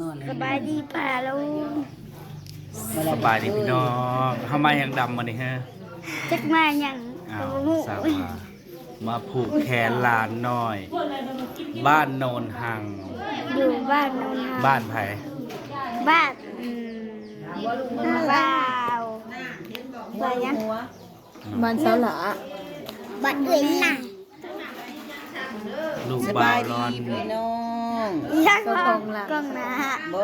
นอนเลยสบายดีป่าลุงสบายดีพี่น้องทำไมยังดำมานี่ฮะจักมาอย่างอ้าวโอ้โหสาวมามาผูกแขนหลานน้อย บ้านโนนหัง อยู่บ้านโนนทบ้านไผ่บ้านอืมบ้าวบ้านยังบ้านเสาหลาบ้านเอื่อยน่ะลูกสบ้าบายวร้อนดีพี่น้อง ยังกองกองหนะโบ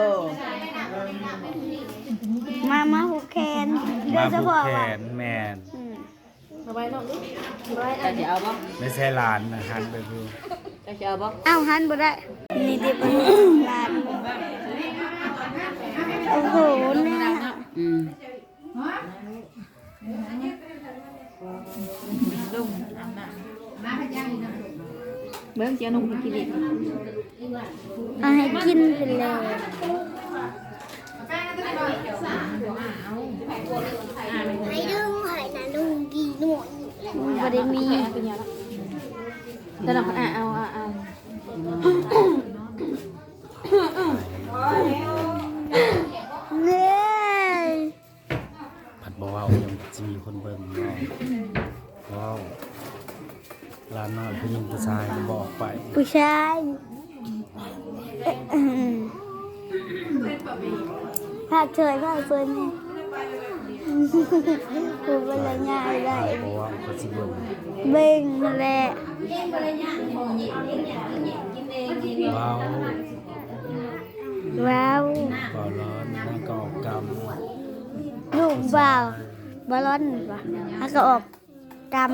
มามาหูแคนโดมายเฉผูกพาะแขว่านแมนอืมเอาไว้น้องลูกเอาไว้จะจะเอาบ่ไม่ใช่หลานนะฮันไปดูจะจะเอาบ่เอ้าหันบ่ได้นี่เด็กบ้านโอ้โหเนี่ยอืมเบิ้งเจียนุ่มกินดิ เอาให้กินไปเลยให้ดึงหอยนะลุงกีหน่วยบ่ได้มีเป็นยังไงแต่เราอะเอาเอาเอาเน่ผัดบ่าวยังจะมีคนเบิ่งเนว้าวหลานน้อยผู้หญิงผู้ชายบอกไป ผู้ชาย ภาคเฉยภาคเฉยนี่พูดอะไรง่ายได้เพราะว่าเขาสิเบิ่งเบ่งแหละว้าวว้าวก็ร้อนนั่นก็ออกกรรมลูกบ่าวบอลลอนปะถ้าก็ออกกรรม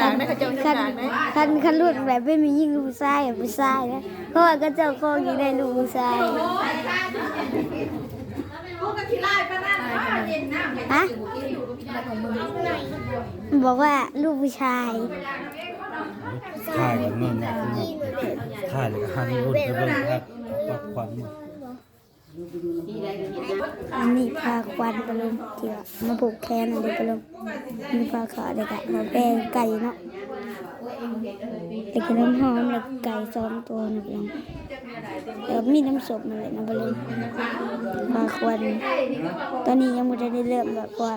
จางได้เขาเจ้าคันจางได้คันคันรุ่นแบบไม่มียิ่งลูกชายกับผู้ชายนะเพราะว่าก็เจ้าโคงยังได้ลูกผู้ชายฮะบอกว่าลูกผู้ชายถ่ายกับเงินนะถ่ายเลยก็หันรุ่นไปเบิ่งครับปักควันหมด อันนี้พาควันไปลงเกี่ยวมาผูกแขนอะไรไปลงมีพาขาเด็กอะมาแปลงไก่เนาะไอ้กินน้ำหอมแล้วไก่ซ้อมตัวนะไปลงแล้วมีน้ำศพมาเลยนะไปลงพาควันตอนนี้ยังไม่ได้เริ่มแบบว่า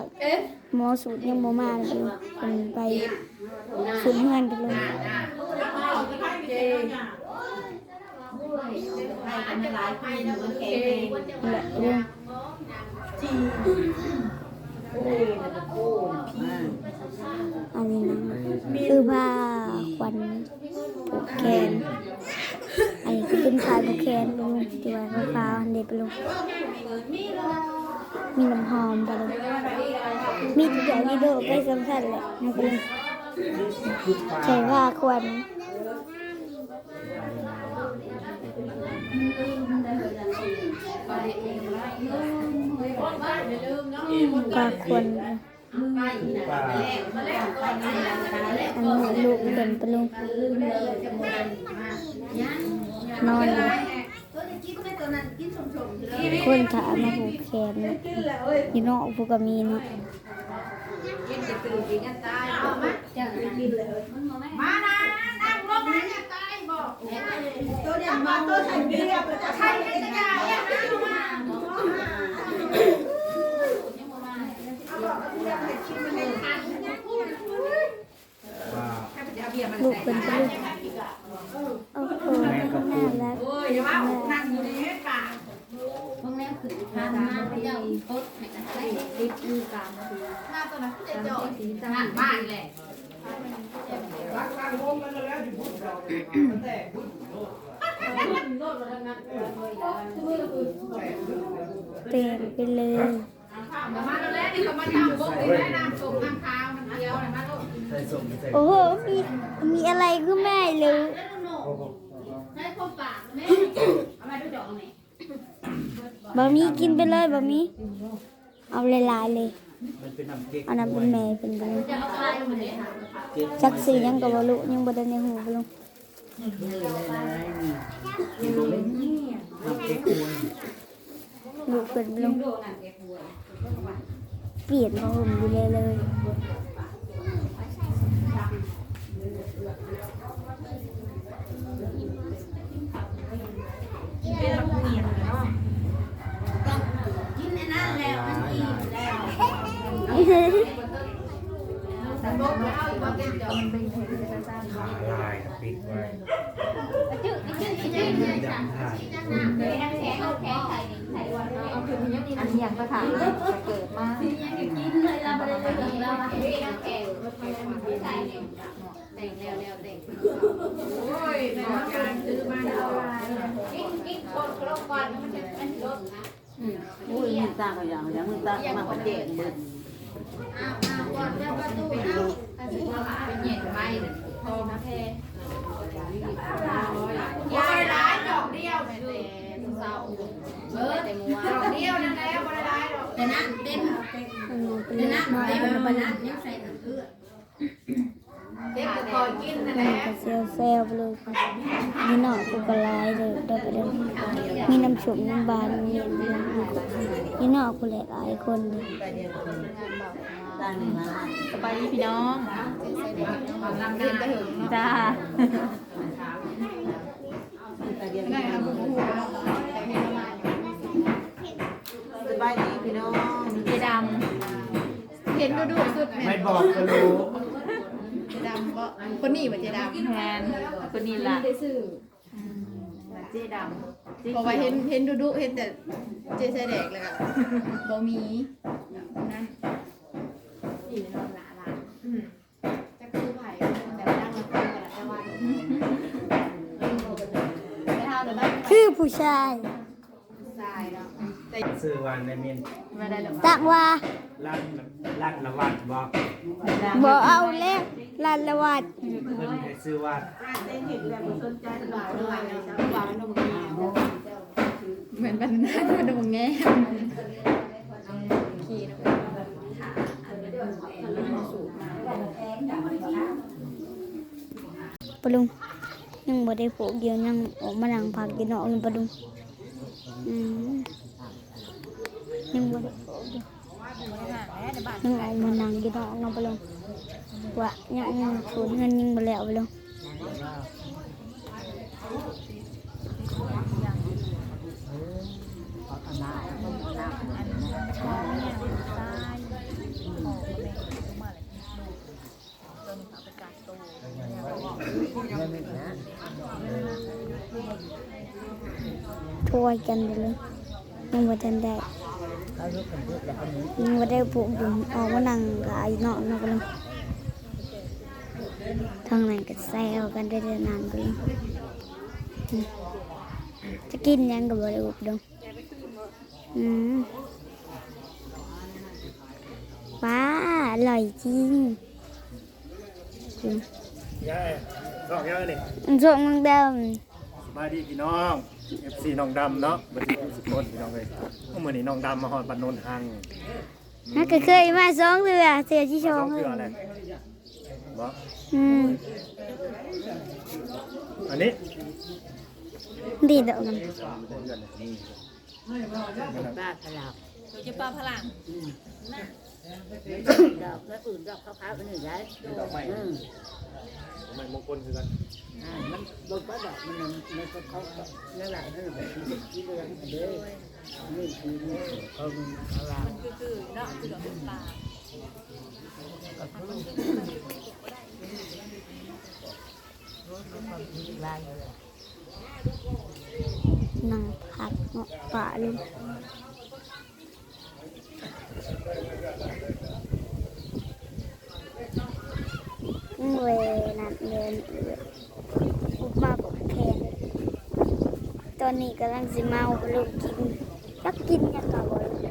หมอสูตรยังโมมาเลยไปลงเป็นไปสูตรเงินไปลง แหละลงอันนี้นะคือผ้าควันผูกแขนอันนี้คือเป็นผ้าผูกแขนลงที่ว่าขาอันเด็ดไปลงมีน้ำหอมไปลงมีทุกอย่างที่โดดไปสำคัญเลยนะไปลุงใช้ผ้าควัน ผ้าควันอันนี้ลูกเดินไปลุงนอนคนถามมาผูกแขนยู่นอกผูกกมีเนาะมานะนั่งลงนี่ยตายบอก ลูกเป็นไปลุงโอ้โหน่ารักโอ้ยอย่าว่านั่งอยู่ในเหตุการณ์พวกนี้คือพามาไปเจ้ากันได้ติดมือกางมาดูหน้าตัวนั้นจะจอดทหารบ้านแหละ เต็มไปเลยมาแล้วนี่เขามาตามบกเลยน้ำส้มน้ำขาวน้ำเขียวนะมาลูกโอ้โหมีมีอะไรก็ไม่รู้ให้พ่อปากแม่เอามาดูจอกไหนบะหมี่กินไปเลยบะหมี่เอาหลายๆเลยมันเป็นน้ำเก๊กอันนั้นเป็นแม่เป็นไปเลยจักสียังกับบลุยังบ่ได้ในหูบลุ น้ำเก๊กควรลูกเป็นลมเปลี่ยนมาผมดูเลยเลย เป็นบักเมียนเนาะ กินในนั้นแล้วมันอิ่มแล้ว แต่บอกไม่เอาอีกว่าเป็นเดี๋ยวมันเป็นเห็ดจะสร้าง ขาลายกับปิดไว้ จืดจืดจืดเลยจ้ะ ถ่าย แข็งแข็งแข็งใส่ใส่วัน เอาคืน นี้ยังอันนี้ยังก็ถามจะเกิดมากินเลยเราไม่ได้เลยเราแข็งแข็งใส่แต่งแล้วแล้วแต่งโอ้ยในการซื้อมาเอาไว้กินกินคนครบวันมันจะมันลดนะอุ้ยมือตาเขาอย่างอย่างมือตามาเขาเจ็บมืออ้าวอ้าวก่อนแล้วประตูอ้าวถ้าถึงว่าเป็นเหย็นไปพอมาแพ้ ยายร้ายดอกเดียว แต่เศร้าเออแต่มัว ดอกเดียวนั่นแหละบ่ได้ร้ายดอก แต่นั่นเต็มแต่นั่กนเต็มมันปเป็นนั่นยังใส่น้ำเกลือเด็กก็คอยกินนั่นแมันละก็เซลเซลไปเลยมีหน่อกูก็ลายเลยเดี๋ยวไปเลยมีน้ำฉุบน้ำบานมีมีมีหน่อกูหลายคนเลยสบายดีพี่น้องลำเรียนไงจ้าตาเดียว สบายดีพี่น้องเจดำเห็นดูดูสุดแม่ไม่บอกก็รู้ เจดำก็คนนี้ป่ะเจดำแทนคนนี้ล่ะได้ซื้อเจดำบอกว่าเห็นเห็นดูดูเห็นแต่เจแสดงเลยอะบ่มีนั่นอีนอนละละอืมจะคือไผ่แต่ดังมาคุยกันแต่วันไม่เท่าแต่บ้านคือผู้ชาย ทรายเนาะแต่ ซื้อวันในมินไม่ได้หรอกตักว่าลั่นลั่นละวัดบอกบ่เอาแล้วลานละวัดเพิ่นให้ซื้อวัดเหมือนบันนาดูดูแง่ขี่นะปลุงยังบ่ได้ผูกเดียวยังออกมานั่งพักกินเนาะอยู่ปลุงอืม ยังบ่ได้ผูกเดียวยังออกมานั่งกินเนาะเนาะปลงว่ายังยังสูญเงินยังบ่แล้วปลงช่วยกันไปเลยยังบ่ทันได้ เขาลุกกันพูดแล้วคนนี้ยังบ่ได้ปลูกอยู่ออกมานั่งกายเนาะเนาะปลุงทางนั้นก็แซวกันได้แต่นานปลุงอืมจะกินหยังก็บ่ได้อุบดงอืมป้าอร่อยจริงอืมยายสองยายนี่อันส่งมังเดิมสบายดีพี่น้อง FC น้องดำเนาะบัดนี้สุดคนพี่น้องเอ้ยเมื่อมื้อนี้น้องดำมาฮอดบ้านโนนทังฮักก็เคยมาสองเทื่อเทื่อที่สสอองงเทื่อแหละบ่อืมอันนี้ดีดอกกันบ้าพลับจะปลาพลัง ดอกแล้วอื่นดอกขาวๆกันหนึ่งได้อืมไม่มงคลคือกันมันบนก็ดอกมันมันก็เขานั่นแหละนั่นแหละที่เรื่องเด้นี่คือเนี่ยเขาพลับคือคือเนาะคือดอกปลาลายนั่งพักเงาะป่าเลย เวนัดเงินอุบมาบอกแคนตอนนี้กำลังสิเมาลูกกินจักกินยังกะบ่รู้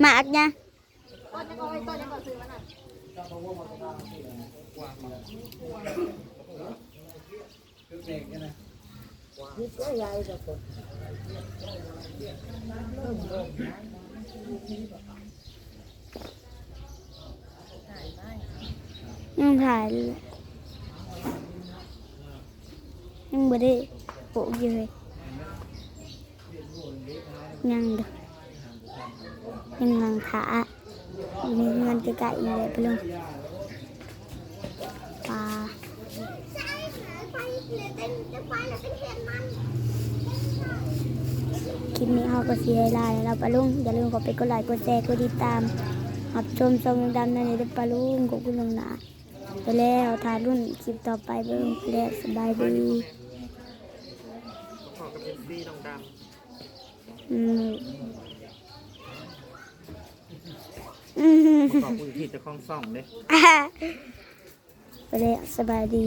หมากเนี่ย นี่ก็ยายดอกยังถ่ายยังไม่ได้ปลูกอยู่เลยยังเด้อยังนังขาอยู่ในเงินกล้ๆอีกเลยไปลงปลา คลิปนี้เขาก็เสียลายแล้วปลาลุงอย่าลืมกดไปกดไลค์กดแชร์กดติดตามรับชมชมดำๆนั่นเองปลาลุงขอบคุณลงหนาไปแล้วทารุ่นคลิปต่อไปเบิ่งแล้วสบายดีขอกับเอฟซีดำอืมอืมขอบคุณที่เจะคล้าของส่องเด้ไปแล้วสบายดี